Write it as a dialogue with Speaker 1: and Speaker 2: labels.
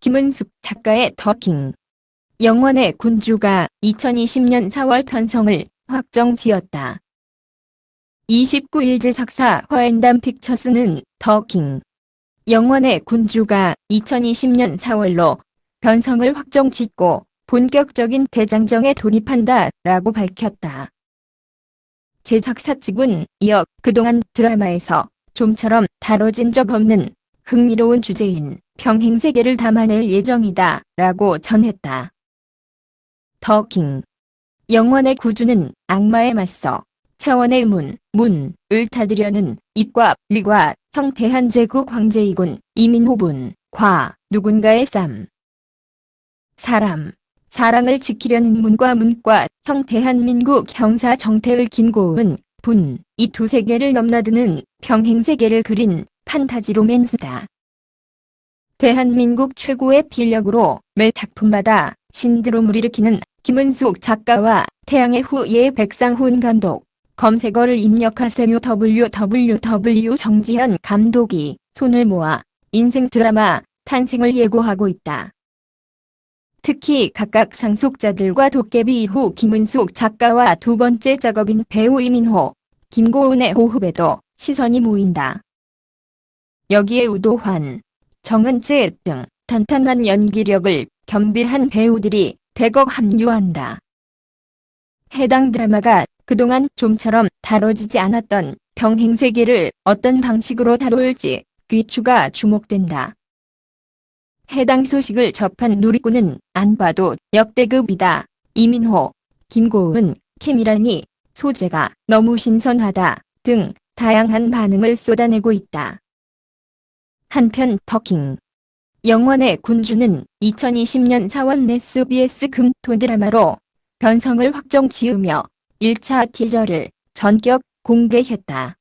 Speaker 1: 김은숙 작가의 더킹. 영원의 군주가 2020년 4월 편성을 확정 지었다. 29일 제작사 화엔담 픽처스는 더킹. 영원의 군주가 2020년 4월로 변성을 확정 짓고 본격적인 대장정에 돌입한다 라고 밝혔다. 제작사 측은 이어 그동안 드라마에서 좀처럼 다뤄진 적 없는 흥미로운 주제인 평행 세계를 담아낼 예정이다 라고 전했다. 더킹 영원의 구주는 악마에 맞서 차원의 문, 문을 타들여는 입과 리과 형태한 제국 황제이군 이민호분, 과, 누군가의 쌈. 사람, 사랑을 지키려는 문과 문과 형태한 민국 형사 정태을 김고은, 분, 이 두 세계를 넘나드는 평행 세계를 그린 판타지 로맨스다. 대한민국 최고의 필력으로 매 작품마다 신드롬을 일으키는 김은숙 작가와 태양의 후예 백상훈 감독, 검색어를 입력하세요 www 정지현 감독이 손을 모아 인생 드라마 탄생을 예고하고 있다. 특히 각각 상속자들과 도깨비 이후 김은숙 작가와 두 번째 작업인 배우 이민호, 김고은의 호흡에도 시선이 모인다. 여기에 우도환, 정은채 등 탄탄한 연기력을 겸비한 배우들이 대거 합류한다. 해당 드라마가 그동안 좀처럼 다뤄지지 않았던 평행세계를 어떤 방식으로 다룰지 귀추가 주목된다. 해당 소식을 접한 누리꾼은 안 봐도 역대급이다. 이민호, 김고은, 케미라니, 소재가 너무 신선하다 등 다양한 반응을 쏟아내고 있다. 한편 터킹 영원의 군주는 2020년 4월 SBS 금토 드라마로 변성을 확정 지으며 1차 티저를 전격 공개했다.